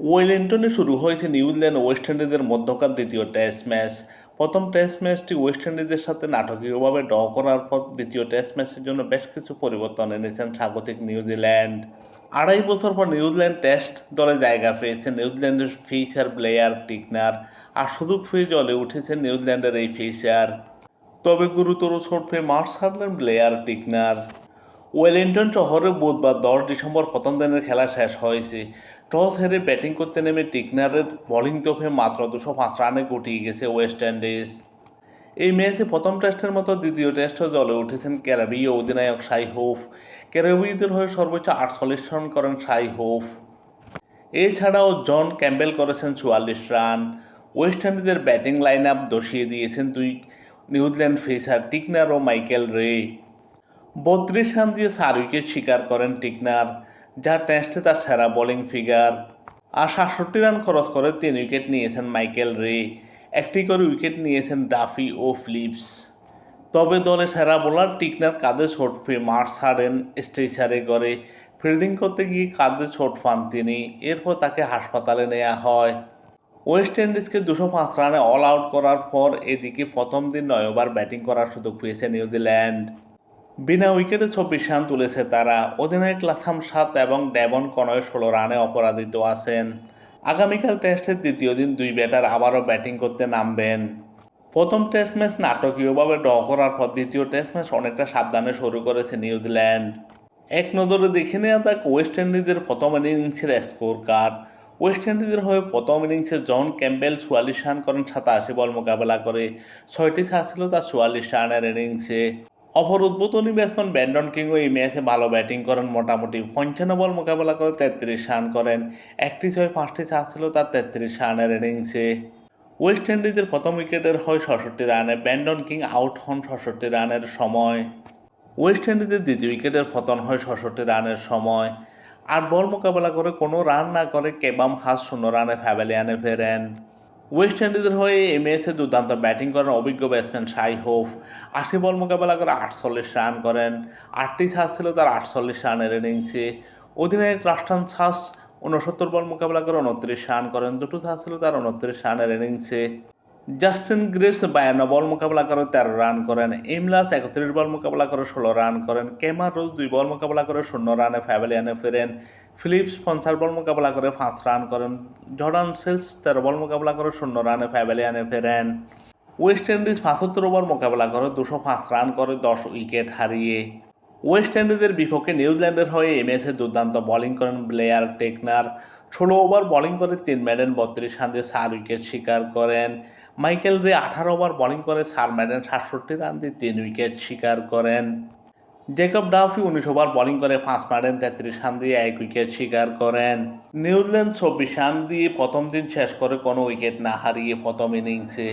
ওয়েলিংটনে শুরু হয়েছে New Zealand West ইন্ডিজের মধ্যকার দ্বিতীয় টেস্ট ম্যাচ। প্রথম টেস্ট ম্যাচটি ওয়েস্ট ইন্ডিজের সাথে নাটকীয়ভাবে ড্র করার পর দ্বিতীয় টেস্ট ম্যাচের জন্য বেশ কিছু পরিবর্তন এনেছেন স্বাগতিক নিউজিল্যান্ড। আড়াই বছর পর নিউজিল্যান্ড টেস্ট দলে জায়গা পেয়েছে নিউজিল্যান্ডের ফিচার প্লেয়ার টিকনার, আর শুধু ফ্রি জলে উঠেছে নিউজিল্যান্ডের এই ফিচার তবে গুরুতর পেয়ে মাঠ ছাড়লেন প্লেয়ার টিকনার। ওয়েলিংটন শহরে বুধবার দশ ডিসেম্বর প্রথম দিনের খেলা শেষ হয়েছে। টস হেরে ব্যাটিং করতে নেমে টিকনারের বোলিং তোপে মাত্র দুশো পাঁচ রানে গুটিয়ে গেছে ওয়েস্ট ইন্ডিজ। এই ম্যাচে প্রথম টেস্টের মতো দ্বিতীয় টেস্টও জলে উঠেছেন ক্যারাবীয় অধিনায়ক সাই হোফ ক্যারাবীয়দের হয়ে সর্বোচ্চ আটচল্লিশ রান করেন সাই হোফ এছাড়াও জন ক্যাম্বেল করেছেন চুয়াল্লিশ রান। ওয়েস্ট ইন্ডিজের ব্যাটিং লাইন আপ দর্শিয়ে দিয়েছেন দুই নিউজিল্যান্ড ফেসার টিকনার ও মাইকেল রে। বত্রিশ রান দিয়ে চার উইকেট শিকার করেন টিকনার যা টেস্টে তার সেরা বোলিং ফিগার আর সাতষট্টি রান খরচ করে তিন উইকেট নিয়েছেন মাইকেল রে, একটি করে উইকেট নিয়েছেন ডাফি ও ফিলিপস। তবে দলে সেরা বোলার টিকনার কাঁধে ছোট পেয়ে মাঠ ছাড়েন স্টেচারে করে ফিল্ডিং করতে গিয়ে কাঁধে ছোট পান তিনি, এরপর তাকে হাসপাতালে নেওয়া হয়। ওয়েস্ট ইন্ডিজকে দুশো পাঁচ রানে অল আউট করার পর এদিকে প্রথম দিন নয় ওভার ব্যাটিং করার সুযোগ পেয়েছে নিউজিল্যান্ড। বিনা উইকেটে চব্বিশ রান তুলেছে তারা। অধিনায়ক লাথাম সাত এবং ডেবন কনয় ষোলো রানে অপরাধিত আছেন। আগামীকাল টেস্টের দ্বিতীয় দিন দুই ব্যাটার আবারও ব্যাটিং করতে নামবেন। প্রথম টেস্ট ম্যাচ নাটকীয়ভাবে ড্র করার পর দ্বিতীয় টেস্ট ম্যাচ অনেকটা সাবধানে শুরু করেছে নিউজিল্যান্ড। এক নজরে দেখে নেওয়া যাক ওয়েস্ট ইন্ডিজের প্রথম ইনিংসের স্কোর কার্ড ওয়েস্ট ইন্ডিজের হয়ে প্রথম ইনিংসে জন ক্যাম্বেল চুয়াল্লিশ রান করেন সাতাশি বল মোকাবেলা করে। ছয়টি ছাড় ছিল তার চুয়াল্লিশ রানের ইনিংসে। অপর উদ্বোধনী ব্যাটসম্যান ব্যান্ডন কিংও এই ম্যাচে ভালো ব্যাটিং করেন, মোটামুটি পঞ্চান্ন বল মোকাবেলা করে তেত্রিশ রান করেন। একটি ছয়, পাঁচটি চার ছিল তার তেত্রিশ রানের ইনিংসে ওয়েস্ট ইন্ডিজের প্রথম উইকেটের হয় ছষট্টি রানে, ব্যান্ডন কিং আউট হন ছষট্টি রানের সময়। ওয়েস্ট ইন্ডিজের দ্বিতীয় উইকেটের পতন হয় ছষট্টি রানের সময়। আর বল মোকাবেলা করে কোনো রান না করে কেবাম হাস শূন্য রানে ফ্যাভেলিয়ানে ফেরেন। ওয়েস্ট ইন্ডিজের হয়ে এই ম্যাচে দুর্দান্ত ব্যাটিং করেন অভিজ্ঞ ব্যাটসম্যান সাই হোফ। আশি বল মোকাবেলা করে আটচল্লিশ রান করেন। আটটি ছাস ছিল তার আটচল্লিশ রানের ইনিংসে। অধিনায়ক রাষ্ট্রান ছাস উনসত্তর বল মোকাবেলা করে উনত্রিশ রান করেন। দুটো ছাস ছিল তার উনত্রিশ রানের ইনিংসে। জাস্টিন গ্রেভস বায়ান্ন বল মোকাবেলা করে তেরো রান করেন। ইমলাস একত্রিশ বল মোকাবেলা করে ষোলো রান করেন। কেমার রোজ দুই বল মোকাবেলা করে শূন্য রানে ফ্যাভেলিয়ানে ফেরেন। ফিলিপস পঞ্চাশ বল মোকাবেলা করে পাঁচ রান করেন। জর্ডান সেলস তেরো বল মোকাবেলা করে শূন্য রানে ফ্যাভেলিয়ানে ফেরেন। ওয়েস্ট ইন্ডিজ পঁচাত্তর ওভার মোকাবেলা করে দুশো পাঁচ রান করে দশ উইকেট হারিয়ে। ওয়েস্ট ইন্ডিজের বিপক্ষে নিউজিল্যান্ডের হয়ে ম্যাচে দুর্দান্ত বোলিং করেন ব্লেয়ার টেকনার। ষোলো ওভার বোলিং করে তিন ম্যাডেন, বত্রিশ রান দিয়ে চার উইকেট শিকার করেন। মাইকেল রে আঠারো ওভার বোলিং করে চার ম্যাডেন, সাতষট্টি রান দিয়ে তিন উইকেট শিকার করেন। জেকব ডাফি উনিশ ওভার বোলিং করে, পাঁচ মারেন তেত্রিশ রান দিয়ে এক উইকেট শিকার করেন। নিউজিল্যান্ড চব্বিশ রান দিয়ে প্রথম দিন শেষ করে কোনো উইকেট না হারিয়ে প্রথম ইনিংসে